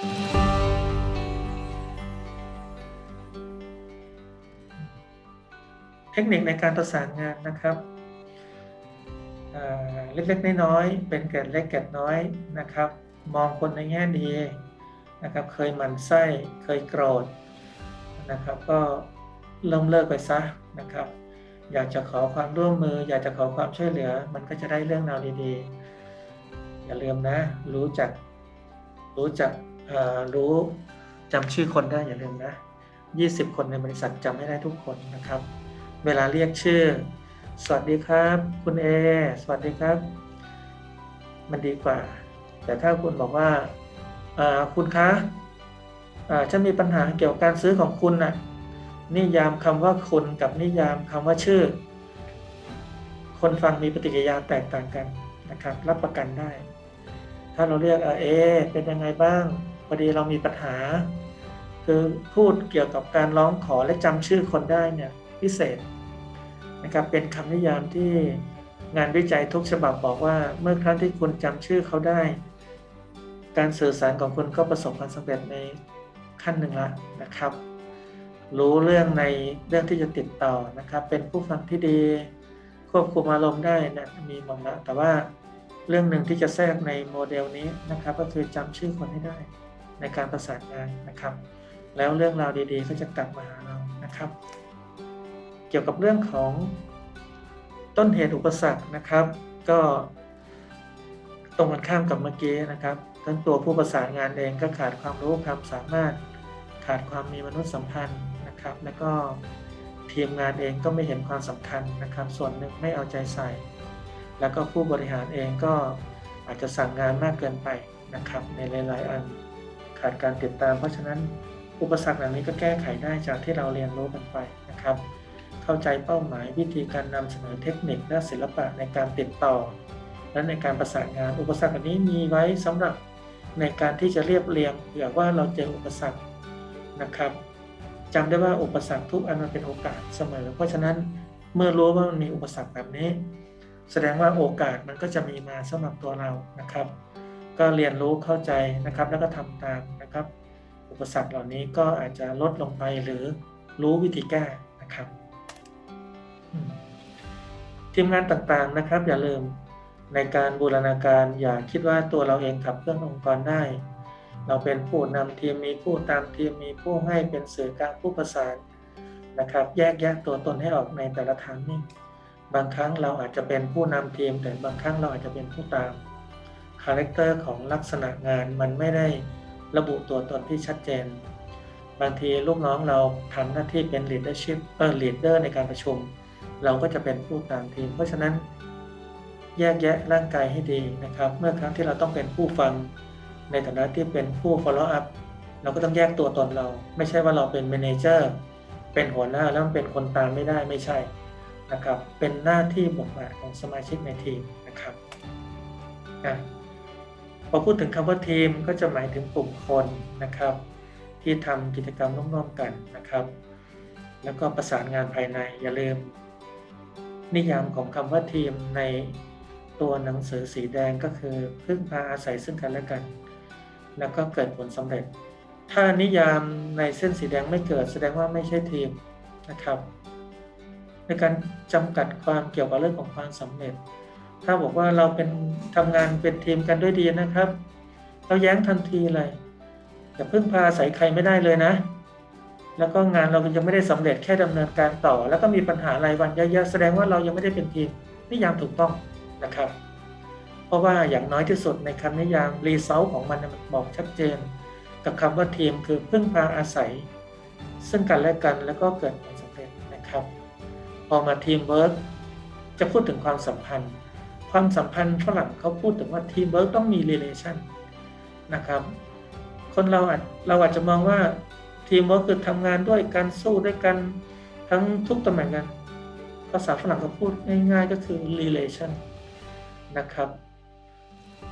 เทคนิคในการประสานงานนะครับเเล็กๆน้อยๆเป็นเกร็ดเล็กเกร็ดน้อยนะครับ มองคนในแง่ดีนะครับ เคยหมั่นไส้เคยโกรธนะครับ ก็เริ่มเลิกไปซะนะครับ อยากจะขอความร่วมมือ อยากจะขอความช่วยเหลือ มันก็จะได้เรื่องราวดีๆ อย่าลืมนะ รู้จักรู้จัก รู้จำชื่อคนได้อย่าลืมนะ 20 คนในบริษัทจำไม่ได้ทุกคนนะครับ เวลาเรียกชื่อ สวัสดีครับ คุณเอสวัสดีครับ มันดีกว่า แต่ถ้าคุณบอกว่าคุณคะฉันมีปัญหาเกี่ยวกับการซื้อของคุณนะ่ะนิยามคำว่าคุณกับนิยามคำว่าชื่อ คนฟังมีปฏิกิริยาแตกต่างกันนะครับ รับประกันได้ ถ้าเราเรียกเอเป็นยังไงบ้าง พอดีเรามีปัญหา คือพูดเกี่ยวกับการร้องขอและจำชื่อคนได้เนี่ยพิเศษนะครับเป็นคำนิยามที่งานวิจัยทุกฉบับบอกว่าเมื่อครั้งที่คุณจำชื่อเขาได้ การสื่อสารของคุณก็ประสบความสำเร็จในขั้นหนึ่งละนะครับ รู้เรื่องในเรื่องที่จะติดต่อนะครับ เป็นผู้ฟังที่ดี ควบคุมอารมณ์ได้นะมีหมดละแต่ว่าเรื่องหนึ่งที่จะแทรกในโมเดลนี้นะครับ ก็คือจำชื่อคนให้ได้ ในการประสานงานนะครับ แล้วเรื่องราวดีๆ ก็จะกลับมาหาเรานะครับ เกี่ยวกับเรื่องของต้นเหตุอุปสรรคนะครับ ก็ตรงกันข้ามกับเมื่อกี้นะครับทั้งตัวผู้ประสานงานเองก็ขาดความรู้ความสามารถขาดความมีมนุษยสัมพันธ์นะครับ แล้วก็ทีมงานเองก็ไม่เห็นความสำคัญนะครับ ส่วนหนึ่งไม่เอาใจใส่ แล้วก็ผู้บริหารเองก็อาจจะสั่งงานมากเกินไปนะครับ ในหลาย ๆ อัน ขาดการติดตาม เพราะฉะนั้นอุปสรรคเหล่านี้ก็แก้ไขได้จากที่เราเรียนรู้กันไปนะครับ เข้าใจเป้าหมายวิธีการนำเสนอเทคนิคและศิลปะในการติดต่อ และในการประสานงานอุปสรรคอันนี้มีไว้สำหรับในการที่จะเรียบเรียงเผื่อว่าเราเจออุปสรรคนะครับจำได้ว่าอุปสรรคทุกอันมันเป็นโอกาสเสมอ เพราะฉะนั้นเมื่อรู้ว่ามันมีอุปสรรคแบบนี้ แสดงว่าโอกาสมันก็จะมีมาสำหรับตัวเรานะครับ ก็เรียนรู้เข้าใจนะครับ แล้วก็ทำตามนะครับ อุปสรรคเหล่านี้ก็อาจจะลดลงไปหรือรู้วิธีแก้นะครับทีมงานต่างๆนะครับ อย่าลืมในการบูรณาการอย่าคิดว่าตัวเราเองขับเคลื่อนองค์กรได้ เราเป็นผู้นำทีมมีผู้ตามทีมมีผู้ให้เป็นสื่อกลางผู้ประสานนะครับ แยกแยะตัวตนให้ออกในแต่ละทางนิ่บางครั้งเราอาจจะเป็นผู้นำทีม แต่บางครั้งเราอาจจะเป็นผู้ตาม คาแรคเตอร์ของลักษณะงานมันไม่ได้ระบุตัวตนที่ชัดเจน บางทีลูกน้องเราทำหน้าที่เป็น leadership เออ leader ในการประชุม เราก็จะเป็นผู้ตามทีม เพราะฉะนั้นแยกแยะร่างกายให้ดีนะครับ เมื่อครั้งที่เราต้องเป็นผู้ฟัง ในฐานะที่เป็นผู้ follow up เราก็ต้องแยกตัวตนเรา ไม่ใช่ว่าเราเป็น manager เป็นหัวหน้าแล้วเป็นคนตามไม่ได้ไม่ใช่นะครับ เป็นหน้าที่บทบาทของสมาชิกในทีมนะครับอะ พอพูดถึงคำว่าทีมก็จะหมายถึงกลุ่มคนนะครับ ที่ทำกิจกรรมร่วมๆกันนะครับ แล้วก็ประสานงานภายในอย่าลืม นิยามของคำว่าทีมในตัวหนังสือสีแดงก็คือพึ่งพาอาศัยซึ่งกันและกัน แล้วก็เกิดผลสำเร็จ ถ้านิยามในเส้นสีแดงไม่เกิดแสดงว่าไม่ใช่ทีมนะครับ ในการจำกัดความเกี่ยวกับเรื่องของความสำเร็จ ถ้าบอกว่าเราเป็นทำงานเป็นทีมกันด้วยดีนะครับ เราแย้งทันทีเลยแต่พึ่งพาอาศัยใครไม่ได้เลยนะ แล้วก็งานเรายังไม่ได้สำเร็จแค่ดำเนินการต่อ แล้วก็มีปัญหารายวันเยอะๆแสดงว่าเรายังไม่ได้เป็นทีมนิยามถูกต้องนะครับ เพราะว่าอย่างน้อยที่สุดในคำนิยามรีเซลของมันมันบอกชัดเจน กับคำว่าทีมคือพึ่งพาอาศัย ซึ่งกันและกันแล้วก็เกิดผลสำเร็จนะครับ พอมาทีมเวิร์กจะพูดถึงความสัมพันธ์ ความสัมพันธ์ฝรั่งเขาพูดถึงว่าทีมเวิร์กต้องมี relation นะครับคนเราอาจเราอาจจะมองว่าทีมเวิร์กคือทำงานด้วยกันสู้ด้วยกันทั้งทุกตำแหน่งกันภาษาฝรั่งเขาพูดง่ายๆก็คือ relation นะครับ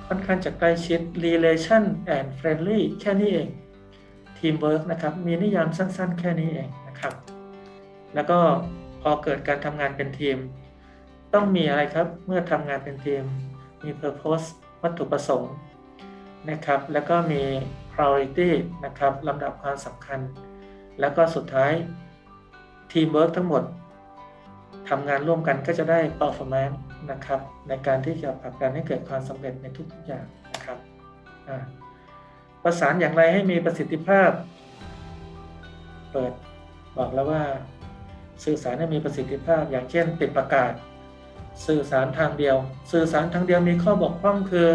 ค่อนข้างจะใกล้ชิด relation and friendly แค่นี้เอง teamwork นะครับ มีนิยามสั้นๆ แค่นี้เองนะครับ แล้วก็พอเกิดการทำงานเป็นทีม ต้องมีอะไรครับเมื่อทำงานเป็นทีมมี purpose วัตถุประสงค์นะครับแล้วก็มี priority นะครับลำดับความสำคัญ แล้วก็สุดท้าย teamwork ทั้งหมดทำงานร่วมกันก็จะได้ performance นะครับในการที่จะผลักดันให้เกิดความสำเร็จในทุกๆอย่างนะครับประสานอย่างไรให้มีประสิทธิภาพ เปิดบอกแล้วว่าสื่อสารให้มีประสิทธิภาพอย่างเช่นติดประกาศ สื่อสารทางเดียว สื่อสารทางเดียวมีข้อบกพร่องคือ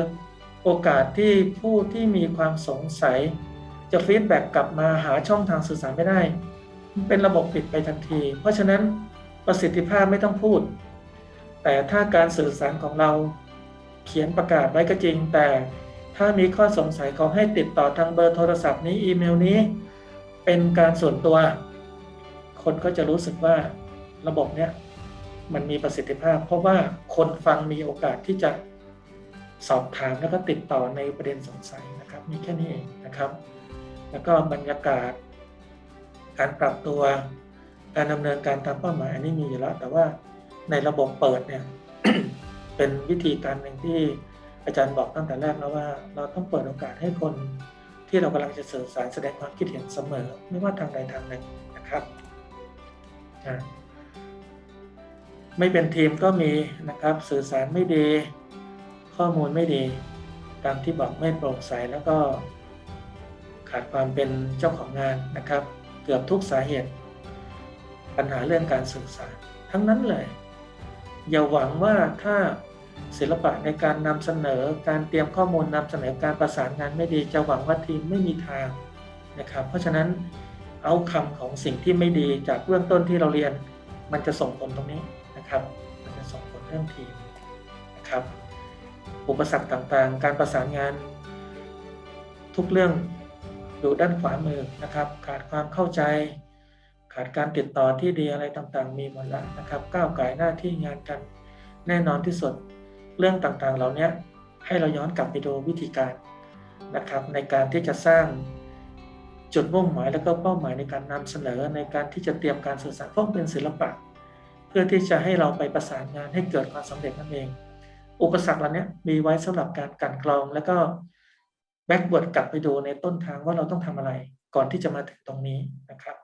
โอกาสที่ผู้ที่มีความสงสัย จะฟีดแบ็กกลับมาหาช่องทางสื่อสารไม่ได้ เป็นระบบปิดไปทันที เพราะฉะนั้นประสิทธิภาพไม่ต้องพูด แต่ถ้าการสื่อสารของเราเขียนประกาศไว้ก็จริง แต่ถ้ามีข้อสงสัยขอให้ติดต่อทางเบอร์โทรศัพท์นี้อีเมลนี้ เป็นการส่วนตัว คนก็จะรู้สึกว่าระบบเนี้ย มันมีประสิทธิภาพ เพราะว่าคนฟังมีโอกาสที่จะสอบถามแล้วก็ติดต่อในประเด็นสงสัยนะครับ มีแค่นี้เองนะครับ แล้วก็บรรยากาศ การปรับตัว การดำเนินการตามเป้าหมายอันนี้มีอยู่แล้ว แต่ว่าในระบบเปิดเนี่ยเป็นวิธีการหนึ่งที่อาจารย์บอกตั้งแต่แรกแล้วว่า เราต้องเปิดโอกาสให้คนที่เรากำลังจะสื่อสารแสดงความคิดเห็นเสมอ ไม่ว่าทางใดทางหนึ่งนะครับอ่า ไม่เป็นทีมก็มีนะครับ สื่อสารไม่ดี ข้อมูลไม่ดี ตามที่บอกไม่โปร่งใสแล้วก็ขาดความเป็นเจ้าของงานนะครับ เกือบทุกสาเหตุ ปัญหาเรื่องการสื่อสาร ทั้งนั้นเลย อย่าหวังว่าถ้าศิลปะในการนำเสนอการเตรียมข้อมูลนำเสนอการประสานงานไม่ดี จะหวังว่าทีมไม่มีทางนะครับ เพราะฉะนั้นเอาคำของสิ่งที่ไม่ดีจากเบื้องต้นที่เราเรียน มันจะส่งผลตรงนี้ นะครับมันจะส่งผลเรื่องทีมนะครับอุปสรรคต่างๆ การประสานงาน ทุกเรื่องอยู่ด้านขวามือนะครับ ขาดความเข้าใจ ขาดการติดต่อที่ดีอะไรต่างๆ มีหมดแล้วนะครับ ก้าวไก่หน้าที่งานกันแน่นอนที่สุดเรื่องต่างๆ เหล่านี้ให้เราย้อนกลับไปดูวิธีการนะครับ ในการที่จะสร้างจุดมุ่งหมายและก็เป้าหมายในการนำเสนอในการที่จะเตรียมการสื่อสารเพราะเป็นศิลปะ พื่อที่จะให้เราไปประสานงานให้เกิดความสำเร็จนั่นเอง อุปสรรคเหล่านี้มีไว้สำหรับการกันกรองแล้วก็แบ็กเวิร์ดกลับไปดูในต้นทางว่าเราต้องทำอะไรก่อนที่จะมาถึงตรงนี้นะครับ